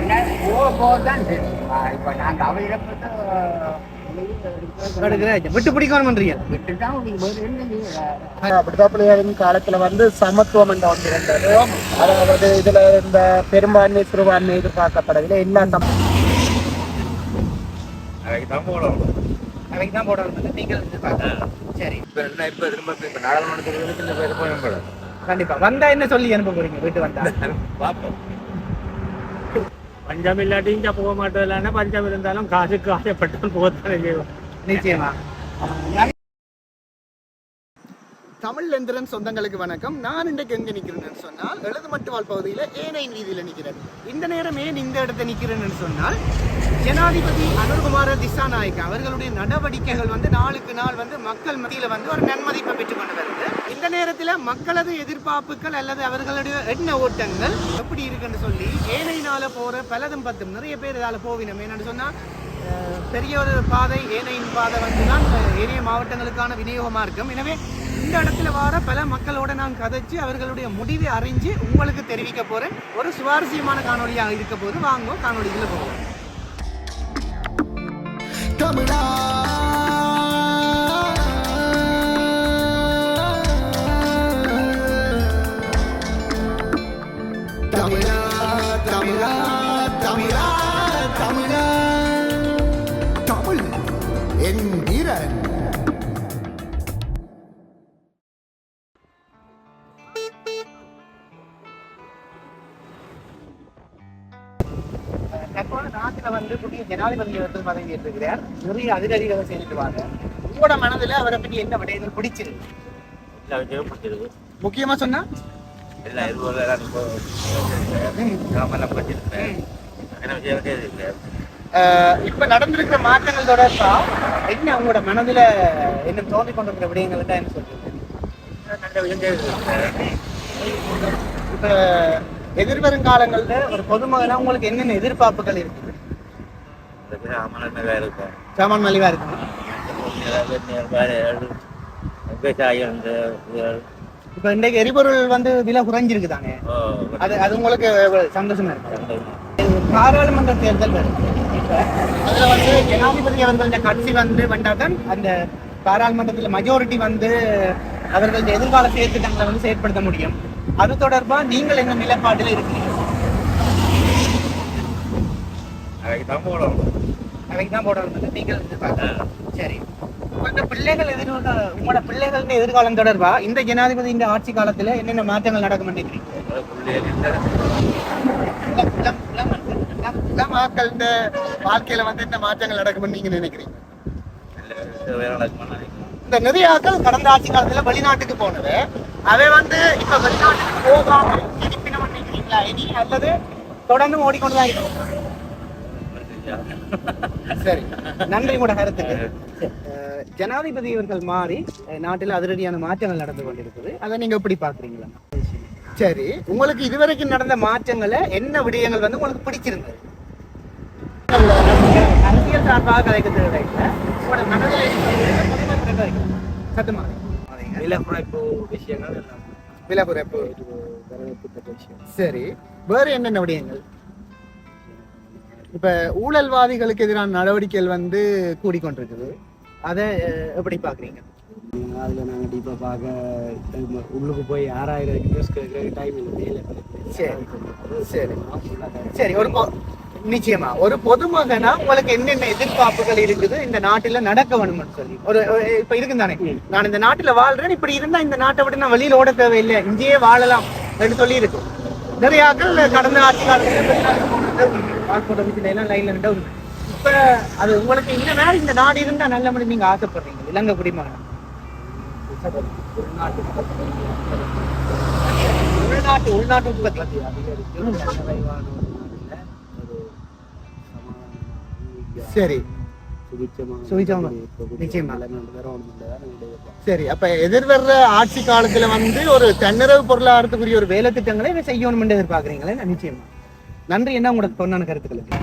என்ன போக போக தான் இப்ப நாங்க அவையில விட்டு பிடிக்கணும்ன்றீங்க என்ன காலத்துல வந்து சமத்துவம் என்ற ஒன்று இருந்தது அதாவது இதுல இந்த பெரும்பான்மை சிறுபான்மை எதிர்பார்க்கப்படவில்லை. எல்லா சம அவைக்கு தான் போடணும். நீங்கள். சரி. கண்டிப்பா. வந்தா என்ன சொல்லி அனுப்ப போறீங்க? வீட்டு வந்தா? பஞ்சம் இல்லாட்டி இங்கே போக மாட்டோம். இல்லைன்னா பஞ்சம் இருந்தாலும் காசுக்கு ஆசைப்பட்டு போகத்தானே செய்வோம். நிச்சயமா. தமிழ் எந்திரன் சொந்தங்களுக்கு வணக்கம். நான் இன்றைக்கு எங்கே நிற்கிறேன்னு சொன்னால் எழுதுமட்டுவால் பகுதியில் ஏனையின் வீதியில் நிற்கிறேன் இந்த நேரம் ஏன் இந்த இடத்தை நிற்கிறேன்னு சொன்னால் ஜனாதிபதி அனுர்குமார திசாநாயக் அவர்களுடைய நடவடிக்கைகள் வந்து நாளுக்கு நாள் வந்து மக்கள் மத்தியில் வந்து ஒரு நன்மதிப்பை பெற்றுக்கொண்டு வருது. இந்த நேரத்தில் மக்களது எதிர்பார்ப்புகள் அல்லது அவர்களுடைய எண்ண ஓட்டங்கள் எப்படி இருக்குன்னு சொல்லி ஏனையினால போகிற பலதும் பத்தும் நிறைய பேர் இதால் போவினம் என்னன்னு சொன்னால் பெரிய ஒரு பாதை ஏனையின் பாதை வந்து தான் ஏனைய மாவட்டங்களுக்கான விநியோகமாக இருக்கும். எனவே இந்த இடத்துல வர பல மக்களோட நான் கதைச்சு அவர்களுடைய முடிவை அறிஞ்சு உங்களுக்கு தெரிவிக்க போகிறேன் ஒரு சுவாரஸ்யமான காணொலியாக இருக்க போது வாங்குவோம் காணொளிக்குள்ள போவோம். தமிழா நாட்டுல வந்து புதிய ஜனாதிபதி அவர்கள் பதவி ஏற்றிருக்கிறார். நிறைய அதிகாரிகளை சேர்ந்துருவாங்க. உங்களோட மனதுல அவரை பற்றி என்ன விடயங்கள் பிடிச்சிருக்கு? எல்லா விஷயமும் பிடிச்சிருக்கு. முக்கியமா சொன்னா? எல்லா இதுவெல்லாம் இருக்கு? அஹ், இப்ப நடந்திருக்கிற மாற்றங்கள் தொடர்பா என்ன உங்களோட மனதுல என்ன தோன்றி கொண்டிருக்கிற விடயங்கள் தான் என்ன செய்திருக்கேன் இப்ப எதிர்வரும் காலங்கள்ல ஒரு பொதுமகனா உங்களுக்கு என்னென்ன எதிர்பார்ப்புகள் இருக்குது இந்த இருக்கும். சாமான் மலிவா இருக்கு விவசாயம் இந்த. இப்ப இன்றைக்கு எரிபொருள் வந்து விலை குறைஞ்சிருக்குதானே? ஓ, அது அது உங்களுக்கு சந்தோஷமா இருக்கு. பாராளுமன்ற தேர்தல் வருது அதுல வந்து ஜனாதிபதி அவர்களுடைய கட்சி வந்து வந்தாதான் அந்த பாராளுமன்றத்துல மெஜாரிட்டி வந்து அவர்களுடைய எதிர்கால செயற்திட்டங்களை வந்து செயற்படுத்த முடியும். அது தொடர்பா நீங்கள் என்ன நிலைப்பாட்டில் இருக்கிறீங்க? அவைக்கு தான் போடணும். அவைக்கு தான் போடணும் நீங்கள். சரி. உங்களோட பிள்ளைகள் எதிர்கால உங்களோட பிள்ளைகளின் எதிர்காலம் தொடர்பா? இந்த ஜனாதிபதி இந்த ஆட்சி காலத்துல என்னென்ன மாற்றங்கள் நடக்கும் நினைக்கிறீங்க? ஆட்களோட வாழ்க்கையில வந்து என்ன மாற்றங்கள் நடக்கும்னு நீங்க நினைக்கிறீங்க? இந்த நிறைய ஆட்கள் கடந்த ஆட்சி காலத்துல வெளிநாட்டுக்கு போனது. அவன் வந்து இப்ப வெளிநாட்டுக்கு போகாம நினைக்கிறீங்களா? இனி அல்லது தொடர்ந்து ஓடிக்கொண்டு தான் இருக்கும். சரி. நன்றி கூட கருத்துக்கு ஜனாதிபதி அவர்கள் மாறி நாட்டில் அதிரடியான மாற்றங்கள் நடந்து கொண்டிருக்குது. அதை நீங்க எப்படி பாக்குறீங்களா சரி. உங்களுக்கு இதுவரைக்கும் நடந்த மாற்றங்களை என்ன விடயங்கள் வந்து உங்களுக்கு பிடிச்சிருந்தது? அரசியல் சார்பாக கதைக்க உங்களோட மனதில். சத்தமா விலை குறைப்பு விஷயங்கள் எல்லாம். விலை குறைப்பு சரி. வேற என்னென்ன விடயங்கள்? இப்ப ஊழல்வாதிகளுக்கு எதிரான நடவடிக்கைகள் வந்து கூடிக்கொண்டிருக்குது. அதை எப்படி பாக்குறீங்க அதில் நாங்கள் டீப்பாக பார்க்க உள்ளுக்கு போய் ஆறாயிரம் நியூஸ் கேட்குற டைம் இல்லை. சரி. சரி. சரி ஒரு நிச்சயமா. ஒரு பொதுமகனா உங்களுக்கு என்னென்ன எதிர்பார்ப்புகள் இருக்குது? இந்த நாட்டுல நடக்க வேணும்னு சொல்லி. ஒரு இப்ப இருக்கும் தானே? நான் இந்த நாட்டுல வாழ்றேன். இப்படி இருந்தா இந்த நாட்டை விட்டு நான் வெளியில ஓட தேவையில்லை. இங்கேயே வாழலாம். அப்படின்னு சொல்லி இருக்கு நிறைய கடந்த ஆட்சி காலத்துல பாஸ்போர்ட் ஆஃபீஸ்ல எல்லாம் லைன்ல நின்று இப்ப அது உங்களுக்கு இந்த நாடு இந்த நாடு இருந்தா நல்ல மாதிரி நீங்க ஆசைப்படுறீங்க இலங்கை குடிமகன்? உள்நாட்டு உள்நாட்டு உற்பத்தி. சரி. சுபிச்சமா. சரி அப்ப எதிர்வர்ற ஆட்சி காலத்துல வந்து ஒரு தன்னிறவு பொருளாதாரத்துக்குரிய ஒரு வேலை திட்டங்களை செய்யணும்னு செய்யணும் எதிர்பார்க்குறீங்களே? நிச்சயமா. நன்றி என்ன உங்களுக்கு பொண்ணான கருத்துக்களுக்கு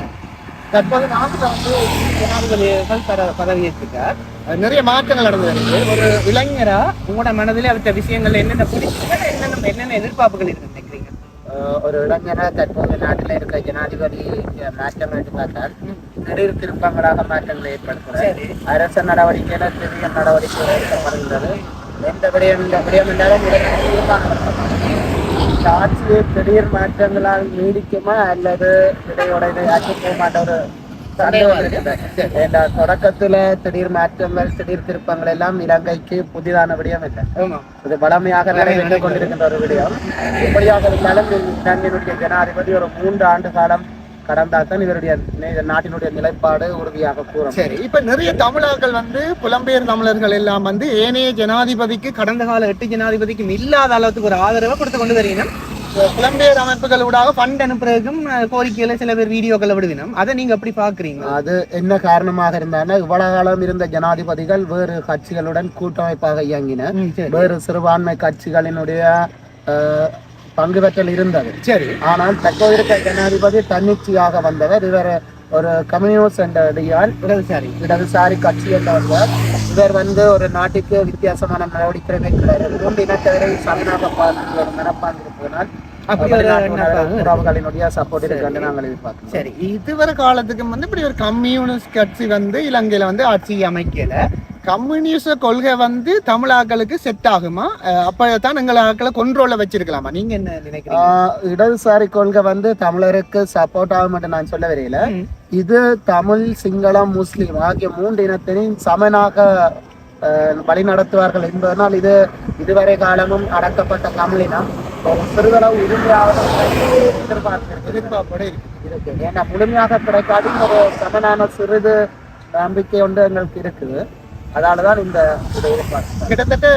தற்போது நாட்டில் வந்து ஜனாதிபதிகள் பத பதவியேற்றிருக்கார். நிறைய மாற்றங்கள் நடந்து வருது. ஒரு இளைஞரா உங்களோட மனதில் அவற்ற விஷயங்கள் என்னென்ன பிடிச்சது என்னென்ன என்னென்ன எதிர்பார்ப்புகள் இருக்கு நினைக்கிறீங்க? ஒரு இளைஞரை தற்போது நாட்டில் இருக்க ஜனாதிபதி மாற்றம் என்று பார்த்தால் திடீர் திருப்பங்களாக மாற்றங்களை ஏற்படுத்துகிறது அரசு நடவடிக்கையில திடீர் நடவடிக்கை எடுக்கப்படுகிறது எந்த விடயம் இந்த விடயம் என்றாலும் உடனடி தீர்மானம் இந்த ஆட்சியை திடீர் மாற்றங்களால் நீடிக்குமா அல்லது இடையோட இதை ஆட்சி போமாட்ட ஒரு. ஏண்டா தொடக்கத்துல திடீர் மாற்றங்கள் திடீர் திருப்பங்கள் எல்லாம் இலங்கைக்கு புதிதான விடயம் இல்லை இது வளமையாக நடைபெற்றுக் கொண்டிருக்கின்ற ஒரு விடயம் இப்படியாக இருந்தாலும் இலங்கையினுடைய ஜனாதிபதி ஒரு மூன்று ஆண்டு காலம் கடந்தால் தான் இவருடைய நாட்டினுடைய நிலைப்பாடு உறுதியாக கூறும். சரி இப்ப நிறைய தமிழர்கள் வந்து புலம்பெயர் தமிழர்கள் எல்லாம் வந்து ஏனைய ஜனாதிபதிக்கு கடந்த கால எட்டு ஜனாதிபதிக்கும் இல்லாத அளவுக்கு ஒரு ஆதரவை கொடுத்து கொண்டு வருகிறோம் புலம்பெயர் அமைப்புகளூடாக ஃபண்ட் அனுப்புறதுக்கும் கோரிக்கையில சில பேர் வீடியோக்களை விடுவினோம் அதை நீங்க எப்படி பாக்குறீங்க அது என்ன காரணமாக இருந்தாலும் இவ்வளவு காலம் இருந்த ஜனாதிபதிகள் வேறு கட்சிகளுடன் கூட்டமைப்பாக இயங்கின. வேறு சிறுபான்மை கட்சிகளினுடைய பங்கு பெற்றல் இருந்தது. சரி. ஆனால் தற்போது இருக்க ஜனாதிபதி தன்னிச்சையாக வந்தவர். இவர் ஒரு கம்யூனிஸ்ட் என்ற அடியால் இடதுசாரி இடதுசாரி கட்சி என்றவர். இவர் வந்து ஒரு நாட்டுக்கு வித்தியாசமான நடவடிக்கை வைக்கிறார் மூன்று இனத்தவரை சமனாக பார்த்து ஒரு மனப்பாங்கு இருப்பதனால் உறவுகளினுடைய சப்போர்ட் இருக்கு நாங்கள் எதிர்பார்க்கிறோம் சரி இதுவரை காலத்துக்கு வந்து இப்படி ஒரு கம்யூனிஸ்ட் கட்சி வந்து இலங்கையில வந்து ஆட்சி அமைக்கல. கம்யூனிஸ்ட் கொள்கை வந்து தமிழாக்களுக்கு செட் ஆகுமா? அப்பதான் எங்களை ஆக்களை கொண்ட்ரோல்ல வச்சிருக்கலாமா? நீங்க என்ன நினைக்கிறீங்க? இடதுசாரி கொள்கை வந்து தமிழருக்கு சப்போர்ட் ஆகும் நான் சொல்ல வரையில. இது தமிழ் சிங்களம் முஸ்லிம் ஆகிய மூன்று இனத்தினையும் சமனாக வழிநடத்துவார்கள் என்பதனால் இது இதுவரை காலமும் அடக்கப்பட்ட தமிழினம் சிறிதளவு உரிமையாவது எதிர்பார்க்கிறது. எதிர்பார்ப்போட இருக்கு. ஏன்னா முழுமையாக கிடைக்காது. ஒரு சமனான சிறிது நம்பிக்கை ஒன்று எங்களுக்கு இருக்குது. அதனாலதான் இந்த இதை எதிர்பார்க்கிறோம். கிட்டத்தட்ட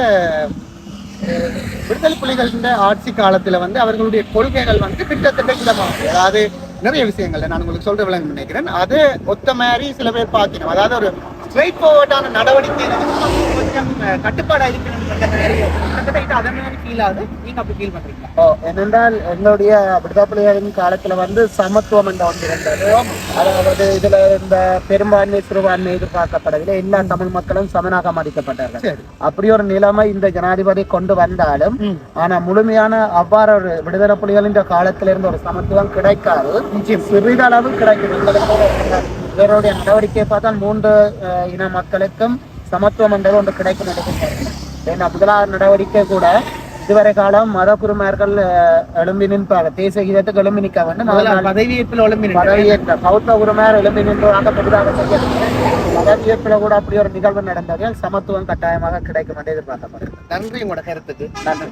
விடுதலை புலிகளின் ஆட்சி காலத்துல வந்து அவர்களுடைய கொள்கைகள் வந்து கிட்டத்தட்ட மாதிரி அதாவது நிறைய விஷயங்கள்ல நான் உங்களுக்கு சொல்ற விளங்க நினைக்கிறேன். அது ஒத்த மாதிரி சில பேர் பார்க்கணும். அதாவது ஒரு ஸ்ட்ரைட் ஃபார்வர்டான நம்ம கொஞ்சம் கட்டுப்பாடா இது அதே மாதிரி ஃபீல் ஆகுது. நீங்க அப்படி ஃபீல் பண்றீங்களா? ஓ என்னென்றால் எங்களுடைய விடுதலை புலிகளின் காலத்துல வந்து சமத்துவம் என்ற ஒன்று இருந்தது. அதாவது இதுல இந்த பெரும்பான்மை சிறுபான்மை எதிர்பார்க்கப்படவில்லை. எல்லா தமிழ் மக்களும் சமனாக மதிக்கப்பட்டார்கள். அப்படி ஒரு நிலைமை இந்த ஜனாதிபதி கொண்டு வந்தாலும். ஆனா முழுமையான அவ்வாறு ஒரு விடுதலை புலிகளின் காலத்துல இருந்து ஒரு சமத்துவம் கிடைக்காது. சிறிதளவு கிடைக்கும். எங்களுக்கு இவருடைய நடவடிக்கையை பார்த்தால் மூன்று இன மக்களுக்கும் சமத்துவம் என்றது ஒன்று கிடைக்கும் ஏன்னா முதலாவது நடவடிக்கை கூட இதுவரை காலம் மத குருமார்கள் எழும்பி நின்பாங்க. தேசிய கீதத்துக்கு எழும்பி நிற்க வேண்டும் பதவியேற்பில் ஒளிம்பின பதவியேற்ற பௌத்த உரிமையார் எழும்பி நின்றதாக புதிதாக செய்யப்பட்டது பதவியேற்பில் கூட அப்படி ஒரு நிகழ்வு நடந்ததால் சமத்துவம் கட்டாயமாக கிடைக்கும் என்று எதிர்பார்க்கப்படுகிறது. நன்றி உங்களோட கருத்துக்கு. நன்றி.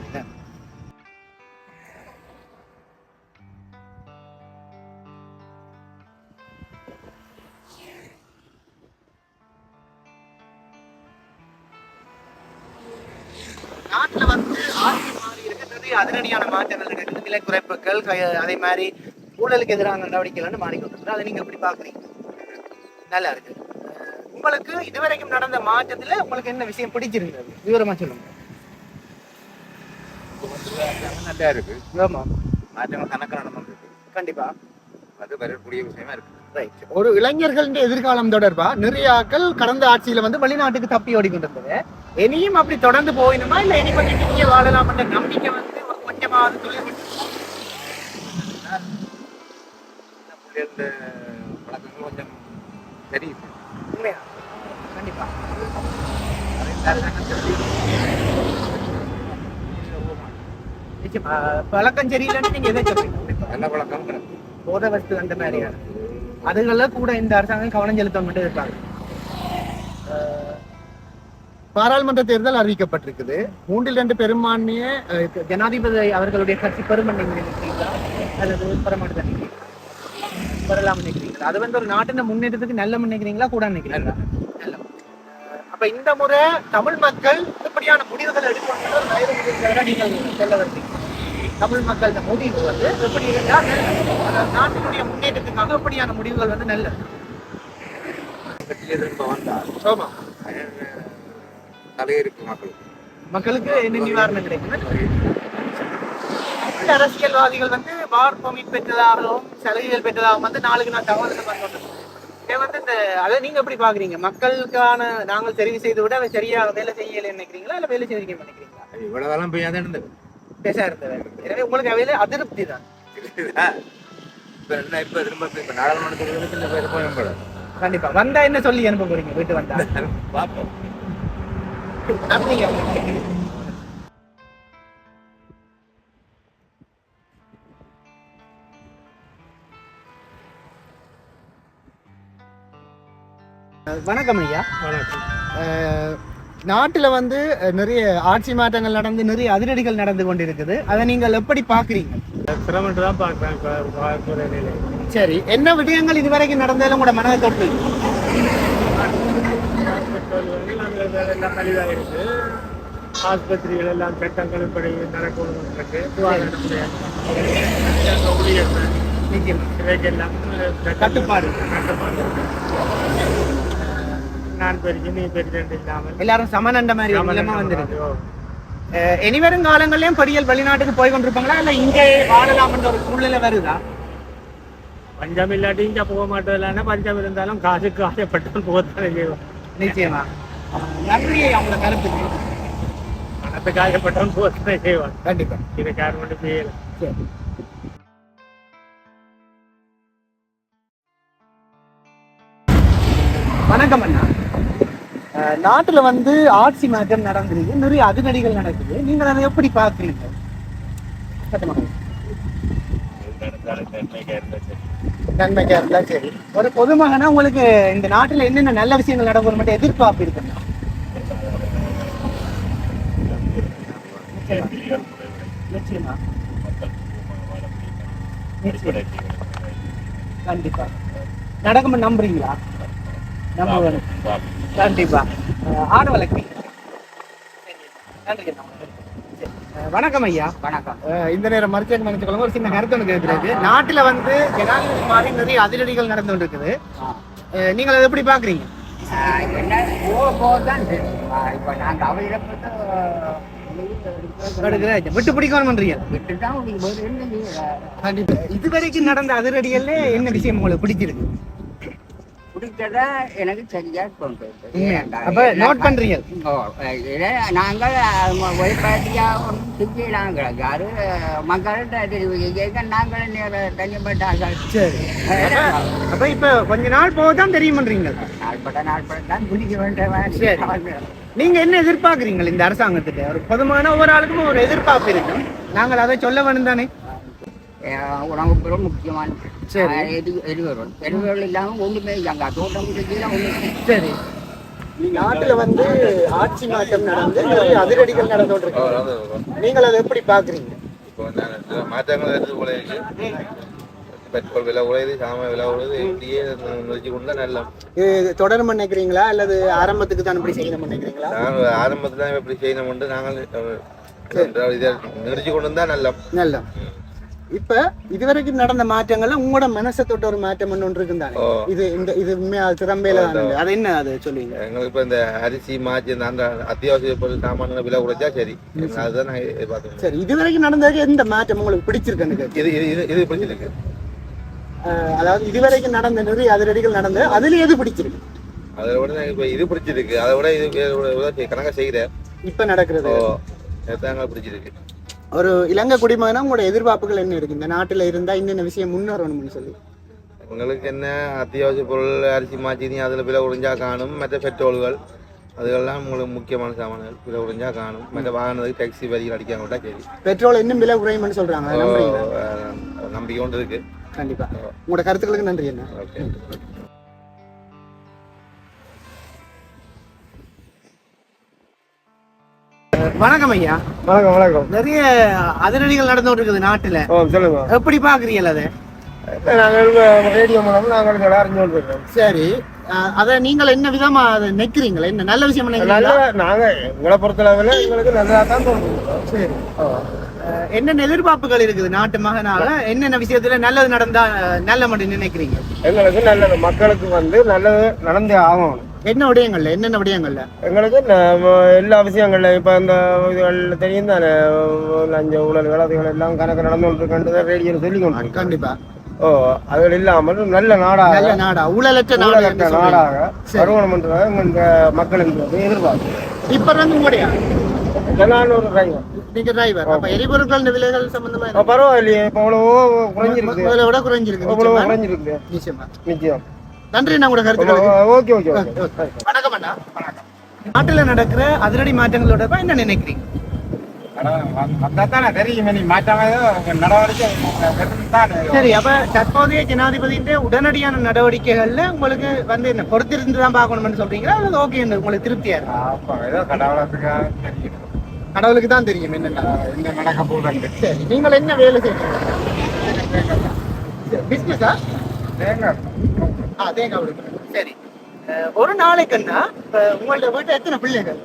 நாட்டுல வந்து ஆட்சி மாறி இருக்கு நிறைய அதிரடியான மாற்றங்கள் நடக்குது விலை குறைப்புகள் அதே மாதிரி ஊழலுக்கு எதிரான நடவடிக்கைகள் மாறிக்கொண்டிருக்கு அதை நீங்க எப்படி பாக்குறீங்க நல்லா இருக்கு. உங்களுக்கு இதுவரைக்கும் நடந்த மாற்றத்துல உங்களுக்கு என்ன விஷயம் பிடிச்சிருந்தது? விவரமா சொல்லுங்க. நல்லா இருக்கு. ஆமா. மாற்றங்கள் கணக்கு நடந்துருக்கு கண்டிப்பா. அது வரக்கூடிய விஷயமா இருக்கு. ரைட் ஒரு இளைஞர்களின் எதிர்காலம் தொடர்பா? நிறைய கடந்த ஆட்சியில வந்து வெளிநாட்டுக்கு தப்பி ஓடிக்கொண்டிருந்தது. இனியும் அப்படி தொடர்ந்து போயினுமா இல்ல இனி கொஞ்சம் இங்கே வாழலாம் என்ற நம்பிக்கை வந்து கொஞ்சமாவது தொழில் புள்ளிகளோட பழக்கங்கள் கொஞ்சம் தெரியுது உண்மையா? கண்டிப்பா. நிச்சயமா. பழக்கம் சரியில்லைன்னு நீங்க எதை சொல்றீங்க? நல்ல பழக்கம்? போத வஸ்து அந்த மாதிரியான அதுகள கூட இந்த அரசாங்கம் கவனம் செலுத்த மட்டும் இருப்பாங்க பாராளுமன்ற தேர்தல் அறிவிக்கப்பட்டிருக்குது. மூன்றில் ரெண்டு பெரும்பான்மையை ஜனாதிபதி அவர்களுடைய கட்சி பெருமன் நினைக்கிறீங்களா அல்லது நினைக்கிறீங்களா பெறலாம் நினைக்கிறீங்களா? அது வந்து ஒரு நாட்டின் முன்னேற்றத்துக்கு நல்ல நினைக்கிறீங்களா கூட நினைக்கிறீங்களா? நல்ல அப்ப இந்த முறை தமிழ் மக்கள் எப்படியான முடிவுகள் எடுக்கணும் நீங்கள் சொல்ல வருவீங்க. தமிழ் மக்கள் இந்த முடிவு வந்து எப்படி இருந்தால் நாட்டினுடைய முன்னேற்றத்துக்காக எப்படியான முடிவுகள் வந்து நல்லது. வந்தால் ஆமா. தலையிருக்கு மக்களுக்கு. மக்களுக்கு என்ன நிவாரணம் கிடைக்கும் அரசியல்வாதிகள் வந்து வார் பர்மிட் பெற்றதாகவும் சலுகைகள் பெற்றதாகவும் வந்து நாளுக்கு நாள் தகவல்கள் வந்து. இதை வந்து இந்த அதை நீங்க எப்படி பாக்குறீங்க? மக்களுக்கான நாங்கள் தெரிவு செய்து விட அவன் சரியா வேலை செய்யல நினைக்கிறீங்களா? இல்ல வேலை செய்திருக்க நினைக்கிறீங்களா இவ்வளவு காலம் பெய்யாத இருந்தது? பெருசா இருந்தவர் எனவே உங்களுக்கு அவையில அதிருப்தி தான். இப்ப என்ன இப்ப திரும்ப இப்ப பேர் போய் போட கண்டிப்பா. வந்தா என்ன சொல்லி அனுப்ப போறீங்க? வீட்டு வந்தா? பார்ப்போம் வணக்கம் ஐயா. வணக்கம். நாட்டுல வந்து நிறைய ஆட்சி மாற்றங்கள் நடந்து நிறைய அதிரடிகள் நடந்து கொண்டிருக்குது. அதை நீங்கள் எப்படி பாக்குறீங்க சிரமட்டு தான் பார்க்குறேன் சரி என்ன விடயங்கள் இதுவரைக்கும் நடந்தாலும் கூட மனதை தொட்டு ஹாஸ்பிட்டல் வந்து நாங்கள் வேலை எல்லாம் இருக்கு ஆஸ்பத்திரிகள் எல்லாம் சட்டங்கள் இப்படி நடக்கணும் இருக்கு ஊழியர்கள். இவைக்கெல்லாம் கட்டுப்பாடு. கட்டுப்பாடு. நான் பெருசு நீ பெருசு இல்லாமல். எல்லாரும் சமனண்ட மாதிரி வந்துருக்கு. இனிவரும் காலங்கள்லயும் பெரியல் வெளிநாட்டுக்கு போய் கொண்டிருப்பாங்களா? இல்ல இங்கே வாழலாம் என்ற ஒரு சூழ்நிலை வருதா? பஞ்சம் இல்லாட்டி இங்கே போக மாட்டதில்லைன்னா பஞ்சம் இருந்தாலும் காசுக்கு ஆசைப்பட்டால் போகத்தானே செய்வோம். நிச்சயமா. நன்றி அவங்கள கருத்துக்கு பணத்துக்கு ஆசைப்பட்டவன் போகத்தானே செய்வான். கண்டிப்பா. இது காரணம் செய்யலை. சரி. வணக்கம் அண்ணா. நாட்டுல வந்து ஆட்சி மாற்றம் நடந்திருக்கு. நிறைய அதிரடிகள் நடக்குது. நீங்கள் அதை எப்படி பாக்குறீங்க சத்தமா. நன்மைக்கா இருந்தா சரி. ஒரு பொதுமகனா உங்களுக்கு இந்த நாட்டுல என்னென்ன நல்ல விஷயங்கள் நடக்கும் மட்டும் எதிர்பார்ப்பு இருக்குங்க நிச்சயமா. கண்டிப்பா. நடக்கும் நம்புறீங்களா? நம்ப வேணும் கண்டிப்பா. ஆடு வளர்க்கு நன்றி வணக்கம் ஐயா. வணக்கம். இந்த நேரம் மருத்துவ நினைச்சுக்கொள்ளுங்க ஒரு சின்ன கருத்து ஒன்று கேட்கிறது. நாட்டுல வந்து ஜனாதிபதி மாதிரி நிறைய அதிரடிகள் நடந்து கொண்டு இருக்குது நீங்கள் அதை எப்படி பாக்குறீங்க என்ன? போக போக தான் இப்போ நாங்கள் அவையில எடுக்கிற விட்டு என்ன கண்டிப்பா. இதுவரைக்கும் நடந்த அதிரடிகள்ல என்ன விஷயம் உங்களுக்கு பிடிச்சிருக்கு? பிடிச்சதா எனக்கு சரியா கொண்டு? அப்ப note பண்றீங்க? நாங்கள் ஒளிப்பாட்டியா ஒன்றும் செய்யலாம் அது மக்கள்கிட்ட தெரிவிக்க நாங்கள் தனிப்பட்ட சரி. அப்ப இப்ப கொஞ்ச நாள் போக தான் தெரியுமன்றீங்க நாள்பட்ட நாள்பட்ட தான் பிடிக்க வேண்டிய நீங்க என்ன எதிர்பார்க்கறீங்க இந்த அரசாங்கத்துக்கு? ஒரு பொதுமான ஒவ்வொரு ஆளுக்கும் ஒரு எதிர்பார்ப்பு இருக்கும். நாங்கள் அதை சொல்ல வேணும் தானே அஹ் உணவு பொருள் முக்கியமான எரி- எரிபொருள் எரிபொருள் இல்லாமல் ஒன்றுமே இல்லைங்க தோட்டம் சரி நாட்டுல வந்து ஆட்சி மாற்றம் நடந்து நிறைய அதிரடிகள் நடந்து கொண்டிருக்கு நீங்கள் அதை எப்படி பாக்குறீங்க இப்போ நான் சில மாற்றங்கள் எடுத்து உழைக்கு பெட்ரோல் விலை உழையுது சாம விலை உழையுது இப்படியே நிறுத்தி கொண்டு நல்ல இது தொடரும் நினைக்கிறீங்களா அல்லது ஆரம்பத்துக்கு தான் இப்படி செய்யணும் நினைக்கிறீங்களா நாங்கள் ஆரம்பத்தில் இப்படி செய்யணும் நாங்கள் நிறுத்தி கொண்டு தான் நல்ல நல்ல இப்ப இதுவரைக்கும் நடந்த மாற்றங்கள்ல உங்களோட மனசை தொட்ட ஒரு மாற்றம் ஒன்று இருக்கும் தானே ஓ. இது இந்த இது உண்மையா திறம்பையில தான் அது என்ன அது சொல்லுவீங்க? எங்களுக்கு இப்போ இந்த அரிசி இந்த அந்த அத்தியாவசிய பொருள் சாமான்கள் விலை குறைச்சா சரி. அதுதான் நான் எதிர்பார்த்தேன் சரி இதுவரைக்கும் நடந்தது எந்த மாற்றம் உங்களுக்கு பிடிச்சிருக்குன்னு கேட்கு இது இது இது பிடிச்சிருக்கு. அதாவது இதுவரைக்கும் நடந்த நிறைய அதிரடிகள் நடந்து அதுல எது பிடிச்சிருக்கு? அதை விட எனக்கு இப்போ இது பிடிச்சிருக்கு. அதை விட இது கணக்காக செய்கிறேன். இப்ப நடக்கிறது. பிடிச்சிருக்கு? ஒரு இலங்கை குடிமகனா உங்களோட எதிர்பார்ப்புகள் என்ன இருக்கு? இந்த நாட்டுல இருந்தா இன்னென்ன விஷயம் முன்னேறணும்னு சொல்லி. உங்களுக்கு என்ன அத்தியாவசிய பொருள் அரிசி மாச்சினி அதில் விலை குறைஞ்சா காணும். மற்ற பெட்ரோல்கள் அதுகெல்லாம் உங்களுக்கு முக்கியமான சாமான்கள். விலை குறைஞ்சா காணும். மற்ற வாகனத்துக்கு டாக்ஸி வரிகள் அடிக்காம விட்டா சரி. பெட்ரோல் இன்னும் விலை குறையும்னு? அஹ், நம்பிக்கை கொண்டு இருக்கு. கண்டிப்பா. உங்களோட கருத்துக்களுக்கு நன்றி என்ன வணக்கம் ஐயா. வணக்கம் வணக்கம். நிறைய அதிரடிகள் நடந்து இருக்குது நாட்டுல. ஓ சொல்லுங்க. எப்படி பாக்குறீங்க அதை? நாங்கள் ரேடியோ மூலம் நாங்கள் அறிஞ்சு கொண்டிருக்கோம் சரி. அதை நீங்கள் என்ன விதமா அதை நினைக்கிறீங்களா? என்ன நல்ல விஷயம் நல்ல நாங்கள் எங்களை பொறுத்தளவில் எங்களுக்கு நல்லதாக தான் தோணுது சரி. என்னென்ன எதிர்பார்ப்புகள் இருக்குது நாட்டு மகனால? என்னென்ன விஷயத்துல நல்லது நடந்தா நல்ல மட்டும் நினைக்கிறீங்க? எங்களுக்கு நல்லது மக்களுக்கு வந்து நல்லது நடந்தே ஆகணும். என்ன விடயங்கள்ல? என்னென்ன விடயங்கள்ல? எங்களுக்கு எல்லா விஷயங்கள்ல இப்போ இந்த இதுகள் தெரியும் தானே? லஞ்ச ஊழல்கள் அதுகள் எல்லாம் கணக்கு நடந்து கொண்டிருக்கின்றதை ரேடியோவில் சொல்லி கொண்டு கண்டிப்பா. ஓ அதுகள் இல்லாமல் நல்ல நாடாக நல்ல நாடா ஊழலற்ற ஊழலற்ற. நாடாக என்ற இந்த மக்களின் எதிர்பார்ப்பு இப்ப வந்து உங்களுடைய? நான் ஒரு டிரைவர் நீங்க டிரைவர் அப்ப எரிபொருட்கள் விலைகள் சம்பந்தமா பரவாயில்லையே இப்போ அவ்வளவோ குறைஞ்சிருக்கு விட குறைஞ்சிருக்கு. குறைஞ்சிருக்கு நிச்சயமா. நிச்சயம். நன்றி நான் கூட கருத்துக்களுக்கு ஓகே ஓகே ஓகே. வணக்கம் அண்ணா. நாட்டுல நடக்கிற அதிரடி மாற்றங்களோட என்ன நினைக்கிறீங்க? வந்தாத்தானே தெரியும். நீ மாற்றாம நடவடிக்கை தானே சரி அப்ப தற்போதைய ஜனாதிபதியின் உடனடியான நடவடிக்கைகள்ல உங்களுக்கு வந்து என்ன பொறுத்திருந்து தான் பார்க்கணும்னு சொல்றீங்களா? அல்லது ஓகே உங்களுக்கு திருப்தியா இருக்கு? கடவுளுக்கு தான் தெரியும் என்ன நடக்க போகுதுன்னு சரி நீங்கள் என்ன வேலை செய்றீங்க பிசினஸா தேங்காய். ஆ தேங்காய் கொடுக்குறேன் சரி. ஒரு நாளைக்குன்னா இப்ப உங்கள்ட்ட வீட்டுல எத்தனை பிள்ளைகள்?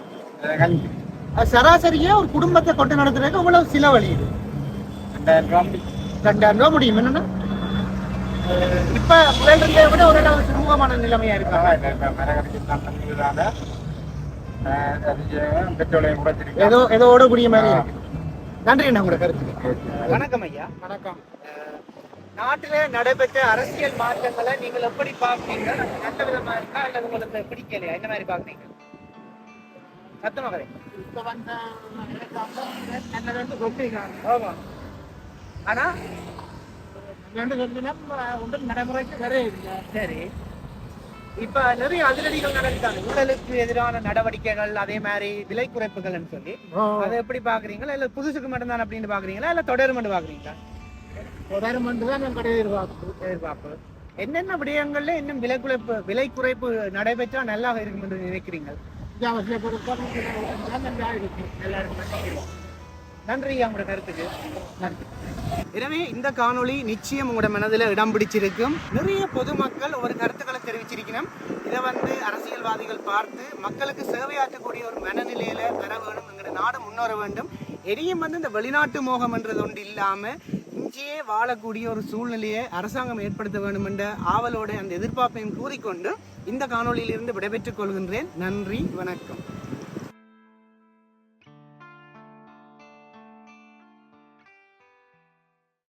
சராசரியா ஒரு குடும்பத்தை கொண்டு நடத்துறதுக்கு இவ்வளவு செலவழியுது ரெண்டாயிரம் ரூபாய் ரெண்டாயிரம் ரூபா முடியும். என்னன்னா? இப்ப இருந்ததை விட ஒரு அளவு சுமூகமான நிலைமையா இருக்காங்க பெட்ரோலையும் ஏதோ ஏதோ ஓடக்கூடிய மாதிரி இருக்கு. நன்றி அண்ணா உங்களோட கருத்து வணக்கம் ஐயா. வணக்கம். நாட்டில நடைபெற்ற அரசியல் மாற்றங்களை நீங்கள் எப்படி பாக்குறீங்க நல்ல விதமா இருக்கா? அல்லது உங்களுக்கு பிடிக்கலையா? என்ன மாதிரி பாக்குறீங்க சத்தமா கரை ஆமா. ஆனா சரி. இப்ப நிறைய அதிரடிகள் நடக்காங்க ஊழலுக்கு எதிரான நடவடிக்கைகள் அதே மாதிரி விலை குறைப்புகள்னு சொல்லி அதை எப்படி பாக்குறீங்களா இல்ல புதுசுக்கு மட்டும்தான் அப்படின்னு பாக்குறீங்களா இல்ல தொடரும் பாக்குறீங்களா எதிர்பார்ப்பு எதிர்பார்ப்பு என்னென்ன விடயங்கள்ல இன்னும் விலை குறைப்பு விலை குறைப்பு நடைபெற்றால் நல்லா இருக்கும் என்று நினைக்கிறீங்க நன்றி அவங்களோட கருத்துக்கு. நன்றி எனவே இந்த காணொளி நிச்சயம் உங்களோட மனதில் இடம் பிடிச்சிருக்கும். நிறைய பொதுமக்கள் ஒரு கருத்துக்களை தெரிவிச்சிருக்கணும். இதை வந்து அரசியல்வாதிகள் பார்த்து மக்களுக்கு சேவையாற்றக்கூடிய ஒரு மனநிலையில வர வேணும் என்கிற நாடு முன்னேற வேண்டும். எரியும் வந்து இந்த வெளிநாட்டு மோகம் என்றது ஒன்று இல்லாம இங்கேயே வாழக்கூடிய ஒரு சூழ்நிலையை அரசாங்கம் ஏற்படுத்த வேண்டும் என்ற ஆவலோட அந்த எதிர்பார்ப்பையும் கூறிக்கொண்டு இந்த காணொளியிலிருந்து விடைபெற்றுக் கொள்கின்றேன். நன்றி வணக்கம்.